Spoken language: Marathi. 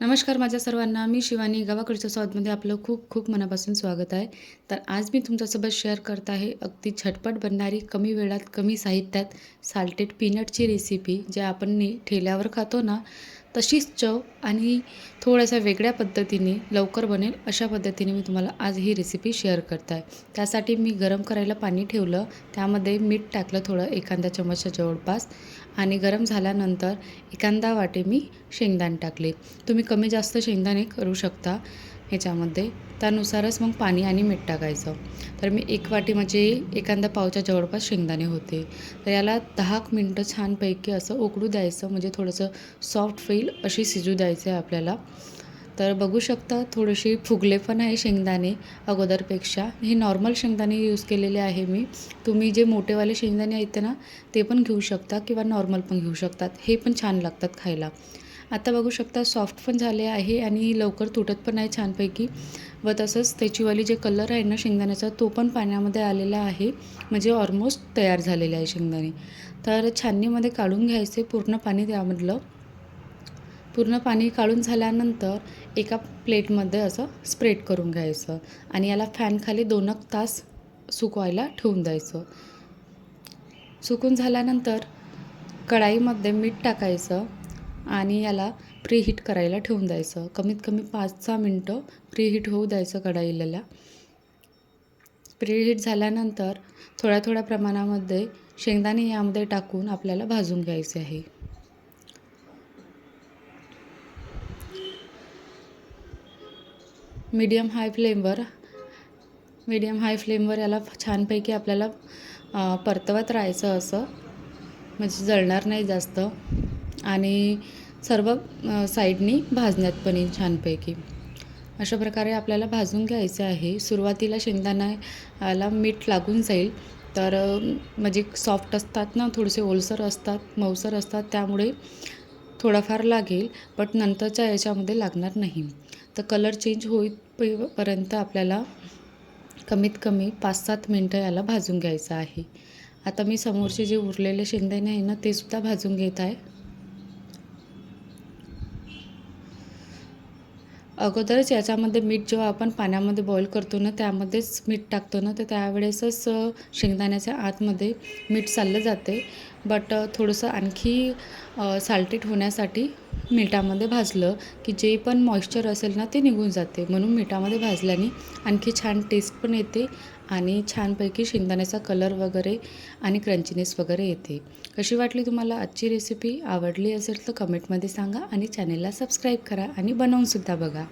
नमस्कार माझ्या सर्वांना. मी शिवानी. गावाकडच्या स्वादमध्ये आपलं खूप खूप मनापासून स्वागत आहे. तर आज मी तुमच्यासोबत शेअर करत आहे अगदी झटपट बनणारी कमी वेळात कमी साहित्यात साल्टेड पीनटची रेसिपी जे आपण ने ठेल्यावर खातो ना तशीच चव आणि थोड्याशा वेगळ्या पद्धतीने लवकर बनेल अशा पद्धतीने मी तुम्हाला आज ही रेसिपी शेअर करत आहे त्यासाठी मी गरम करायला पाणी ठेवलं. त्यामध्ये मीठ टाकलं थोडं एखाद्या चमचा जवळपास आणि गरम झाल्यानंतर एखादा वाटे मी शेंगदाणे टाकले. तुम्ही कमी जास्त शेंगदाणे करू शकता. ह्याच्यामध्ये. त्यानुसारच मग पाणी आणि मीठ टाकायचं. तर मी एक वाटी म्हणजे एखाद्या पावच्या जवळपास शेंगदाणे होते. तर याला दहा मिनटं छानपैकी असं उकडू द्यायचं म्हणजे थोडंसं सॉफ्ट होईल अशी शिजू द्यायचं आहे आपल्याला. तर बघू शकता थोडेसे फुगले पण आहे शेंगदाणे अगोदरपेक्षा. हे नॉर्मल शेंगदाणे यूज केलेले आहे मी. तुम्ही जे मोठेवाले शेंगदाणे आहेत ना ते पण घेऊ शकता किंवा नॉर्मल पण घेऊ शकतात. हे पण छान लागतात खायला. आता बघू शकता सॉफ्ट पण झाले आहे आणि लवकर तुटत पण आहे छानपैकी. व तसंच त्याचीवाली जे कलर आहे ना शेंगदाण्याचा तो पण पाण्यामध्ये आलेला आहे. म्हणजे ऑलमोस्ट तयार झालेले आहे शेंगदाणे. तर छाननीमध्ये काढून घ्यायचे पूर्ण पाणी त्यामधलं. पूर्ण पाणी काढून झाल्यानंतर एका प्लेटमध्ये असं स्प्रेड करून घ्यायचं. आणि याला फॅनखाली दोन एक तास सुकवायला ठेवून द्यायचं. सुकून झाल्यानंतर कढाईमध्ये मीठ टाकायचं. आणि याला प्रीहीट करायला ठेवून द्यायचं. कमीत कमी पाच सहा मिनटं प्रीहीट होऊ द्यायचं कढाईला. प्रीहीट झाल्यानंतर थोड्या थोड्या प्रमाणामध्ये शेंगदाणे यामध्ये टाकून आपल्याला भाजून घ्यायचे आहे. मीडियम हाय फ्लेमवर मीडियम हाय फ्लेमवर याला छानपैकी आपल्याला परतवत राहायचं असं. म्हणजे जळणार नाही जास्त. आणि सर्व साईडनी भाजण्यात पनीर छानपैकी. अशा प्रकारे आपल्याला भाजून घ्यायचं आहे. सुरुवातीला शेंगदाण्याला मीठ लागून जाईल. तर म्हणजे सॉफ्ट असतात ना थोडेसे ओलसर असतात मऊसर असतात त्यामुळे थोडाफार लागेल बट नंतरच्या याच्यामध्ये लागणार नाही. तर कलर चेंज होईपर्यंत आपल्याला कमीत कमी पाच सात मिनटं याला भाजून घ्यायचं आहे. आता मी समोरचे जे उरलेले शेंगदाणे आहे ना ते सुद्धा भाजून घेत आहे. अगोदरच याच्यामध्ये मीठ जेव्हा आपण पाण्यामध्ये बॉईल करतो ना त्यामध्येच मीठ टाकतो ना तर त्यावेळेसच शेंगदाण्याच्या आतमध्ये मीठ चाललं जाते. बट थोडंसं आणखी साल्टेट होण्यासाठी मिठामध्ये भाजलं की जे पण मॉइश्चर असेल ना ते निघून जाते. म्हणून मिठामध्ये भाजल्याने आणखी छान टेस्ट पण येते आणि छानपैकी शेंगदाण्याचा कलर वगैरे आणि क्रंचीनेस वगैरे येते. कशी वाटली तुम्हाला आजची रेसिपी आवडली असेल तर कमेंटमध्ये सांगा आणि चॅनेलला सबस्क्राईब करा आणि बनवूनसुद्धा बघा.